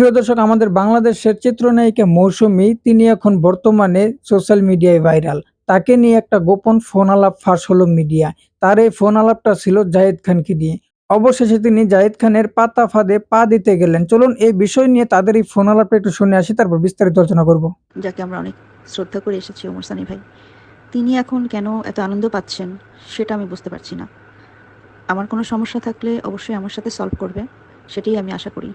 প্রিয় দর্শক, আমাদের বাংলাদেশের চিত্রনায়িকা মৌসুমি, তিনি এখন বর্তমানে সোশ্যাল মিডিয়ায় ভাইরাল। তাকে নিয়ে একটা গোপন ফোন আলাপ ফাঁস হলো মিডিয়া। তার এই ফোন আলাপটা ছিল জাহিদ খানকে নিয়ে। অবশেষে তিনি জাহিদ খানের পাতা ফাঁদে পা দিতে গেলেন। চলুন এই বিষয় নিয়ে তাদের এই ফোন আলাপটা একটু শুনে আসি, তারপর বিস্তারিত আলোচনা করব। যাকে আমরা অনেক শ্রদ্ধা করে এসেছি, ওমর সানি ভাই। তিনি এখন কেন এত আনন্দ পাচ্ছেন, সেটা আমি বুঝতে পারছি না। আমার কোনো সমস্যা থাকলে অবশ্যই আমার সাথে সলভ করবে, সেটাই আমি আশা করি।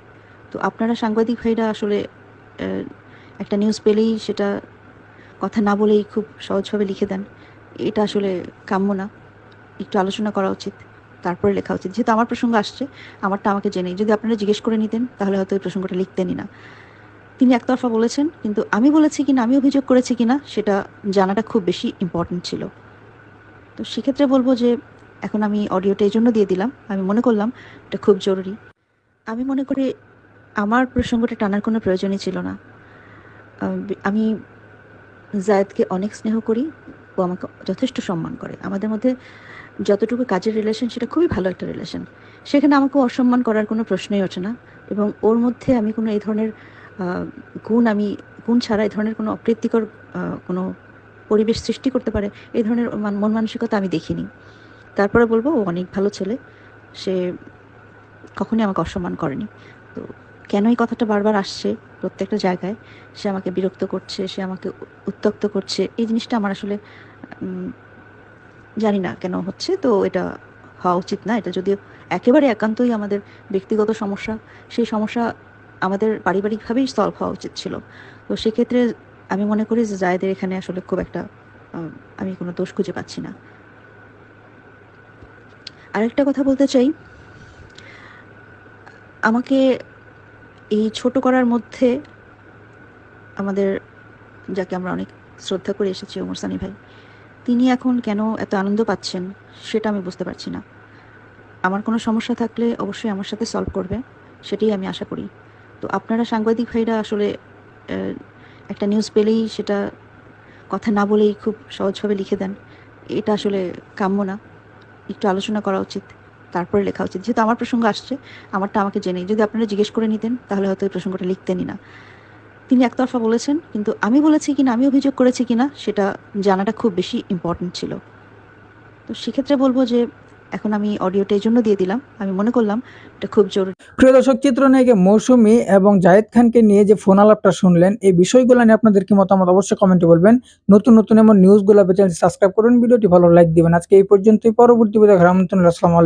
তো আপনারা সাংবাদিক ভাইরা আসলে একটা নিউজ পেলেই সেটা কথা না বলেই খুব সহজভাবে লিখে দেন। এটা আসলে কাম্য না। একটু আলোচনা করা উচিত, তারপরে লেখা উচিত। যেহেতু আমার প্রসঙ্গ আসছে, আমারটা আমাকে জেনেই। যদি আপনারা জিজ্ঞেস করে নিতেন, তাহলে হয়তো এই প্রসঙ্গটা লিখতেনই না। তিনি একতরফা বলেছেন, কিন্তু আমি বলেছি কিনা, আমি অভিযোগ করেছি কিনা, সেটা জানাটা খুব বেশি ইম্পর্ট্যান্ট ছিল। তো সেক্ষেত্রে বলব যে, এখন আমি অডিওটা এই জন্য দিয়ে দিলাম। আমি মনে করলাম এটা খুব জরুরি। আমি মনে করি আমার প্রসঙ্গটা টানার কোনো প্রয়োজনই ছিল না। আমি জায়েদকে অনেক স্নেহ করি ও আমাকে যথেষ্ট সম্মান করে। আমাদের মধ্যে যতটুকু কাজের রিলেশন সেটা খুবই ভালো একটা রিলেশন সেখানে আমাকে অসম্মান করার কোনো প্রশ্নই ওঠে না এবং ওর মধ্যে আমি কোনো এই ধরনের গুণ আমি, গুণ ছাড়া এই ধরনের কোনো অপ্রীতিকর কোনো পরিবেশ সৃষ্টি করতে পারে, এই ধরনের মন মানসিকতা আমি দেখিনি। তারপরে বলব, ও অনেক ভালো ছেলে। সে কখনই আমাকে অসম্মান করেনি। তো কেন এই কথাটা বারবার আসছে প্রত্যেকটা জায়গায়? সে আমাকে বিরক্ত করছে, সে আমাকে উ- উত্ত্যক্ত করছে। এই জিনিসটা আমার আসলে জানি না কেন হচ্ছে। তো এটা হওয়া উচিত না। এটা যদিও একেবারে একান্তই আমাদের ব্যক্তিগত সমস্যা, সেই সমস্যা আমাদের পারিবারিকভাবেই সলভ হওয়া উচিত ছিল। তো সেক্ষেত্রে আমি মনে করি যে জায়েদের এখানে আসলে খুব একটা আমি কোনো দোষ খুঁজে পাচ্ছি না। আরেকটা কথা বলতে চাই। আমাকে এই ছোট করার মধ্যে আমাদের, যাকে আমরা অনেক শ্রদ্ধা করে এসেছি, ওমর সানি ভাই, তিনি এখন কেন এত আনন্দ পাচ্ছেন সেটা আমি বুঝতে পারছি না। আমার কোনো সমস্যা থাকলে অবশ্যই আমার সাথে সলভ করবে, সেটাই আমি আশা করি। তো আপনারা সাংবাদিক ভাইরা আসলে একটা নিউজ পেলেই সেটা কথা না বলেই খুব সহজভাবে লিখে দেন, এটা আসলে কাম্য না। একটু আলোচনা করা উচিত। তারপরে লেখা উচিত। যেহেতু আমার প্রসঙ্গ আসছে, আমারটা আমাকে জেনেই যদি আপনারা জিজ্ঞেস করে নিতেন, তাহলে হয়তো এই প্রসঙ্গটা লিখতেনই না। তিনি একতরফা বলেছেন, কিন্তু আমি বলেছি কিনা, আমি অভিযোগ করেছি কিনা, সেটা জানাটা খুব বেশি ইম্পর্ট্যান্ট ছিল। তো সেক্ষেত্রে বলব যে, এখন আমি অডিওটা এই জন্য দিয়ে দিলাম। আমি মনে করলাম, এটা খুব জরুরি। প্রিয় দর্শক, চিত্রনায়িকা মৌসুমী এবং জাহিদ খানকে নিয়ে যে ফোন আলাপটা শুনলেন, এই বিষয়গুলো নিয়ে আপনাদের কি মতামত অবশ্যই কমেন্টে বলবেন। নতুন নতুন এমন নিউজগুলো পেতে সাবস্ক্রাইব করুন। ভিডিওটি ভালো লাইক দিবেন। আজকে এই পর্যন্তই। পরবর্তী ভিডিও আসসালামু আলাইকুম।